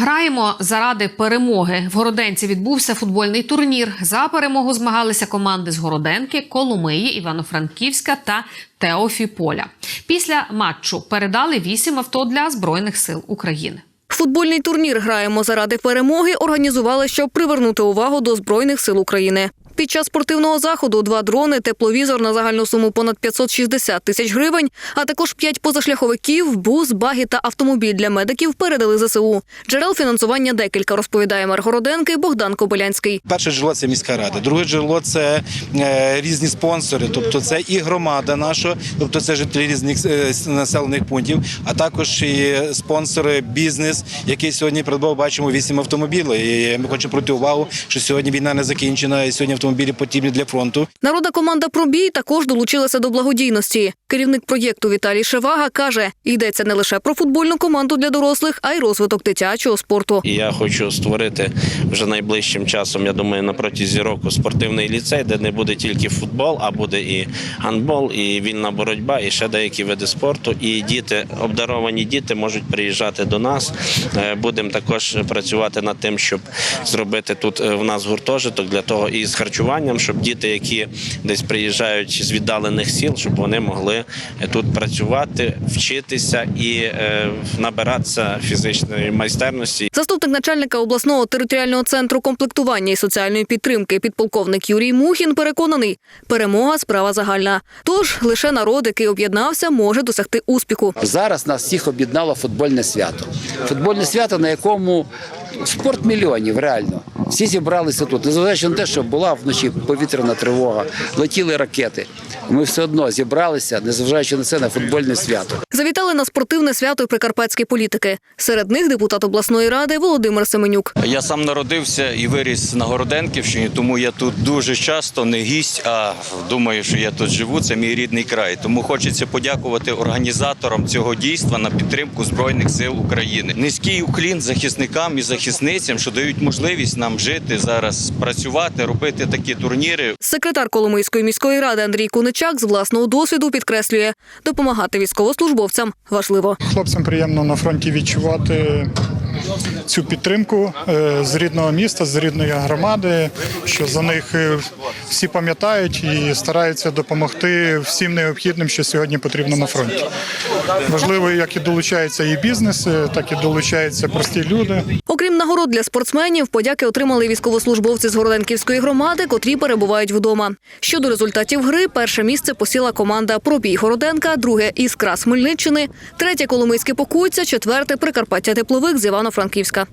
Граємо заради перемоги. В Городенці відбувся футбольний турнір. За перемогу змагалися команди з Городенки, Коломиї, Івано-Франківська та Теофіполя. Після матчу передали вісім авто для збройних сил України. Футбольний турнір граємо заради перемоги. Організували, щоб привернути увагу до збройних сил України. Під час спортивного заходу два дрони, тепловізор на загальну суму понад 560 тисяч гривень, а також п'ять позашляховиків, бус, баги та автомобіль для медиків передали ЗСУ. Джерел фінансування декілька розповідає мер Городенки Богдан Кобилянський. Перше джерело це міська рада, друге джерело це е, різні спонсори, тобто це і громада наша, тобто це жителі різних е, населених пунктів, а також і спонсори, бізнес, який сьогодні придбав, бачимо вісім автомобілів. І ми хочемо пройти увагу, що сьогодні війна не закінчена, і сьогодні автомобілі потрібні для фронту. Народна команда «Пробій» також долучилася до благодійності. Керівник проєкту Віталій Шевага каже, йдеться не лише про футбольну команду для дорослих, а й розвиток дитячого спорту. І я хочу створити вже найближчим часом, я думаю, на протязі року спортивний ліцей, де не буде тільки футбол, а буде і гандбол, і вільна боротьба, і ще деякі види спорту. І діти, обдаровані діти, можуть приїжджати до нас. Е, Будемо також працювати над тим, щоб зробити тут е, в нас гуртожиток для того і з харчуванням, щоб діти, які десь приїжджають з віддалених сіл, щоб вони могли е, тут працювати, вчитися і е, набиратися фізичної майстерності Заступник начальника обласного територіального центру комплектування і соціальної підтримки підполковник Юрій Мухін переконаний, перемога справа загальна. Тож лише народ, який об'єднався, може досягти успіху. Зараз нас всіх об'єднало футбольне свято. Футбольне свято, на якому спорт мільйонів, реально. Всі зібралися тут. Незважаючи на те, що була вночі повітряна тривога, летіли ракети. Ми все одно зібралися, незважаючи на це, на футбольне свято. Завітали на спортивне свято й прикарпатські політики. Серед них депутат обласної ради Володимир Семенюк. Я сам народився і виріс на Городенківщині, тому я тут дуже часто не гість, а думаю, що я тут живу. Це мій рідний край. Тому хочеться подякувати організаторам цього дійства на підтримку Збройних сил України. Низький уклін захисникам і захисницям, що дають можливість нам жити зараз, працювати, робити такі турніри. Секретар Коломийської міської ради Андрій Куничак з власного досвіду підкреслює, допомагати військовослужбовцям важливо. Хлопцям приємно на фронті відчувати цю підтримку е, з рідного міста, з рідної громади, що за них е, всі пам'ятають і стараються допомогти всім необхідним, що сьогодні потрібно на фронті. Важливо, як і долучається і бізнес, так і долучаються прості люди. Нагород для спортсменів, подяки отримали військовослужбовці з Городенківської громади, котрі перебувають вдома. Щодо результатів гри, перше місце посіла команда Пробій Городенка, друге Іскра Смельниччини, третє Коломийське Покуйця, четверте Прикарпаття Тепловик з Івано-Франківська.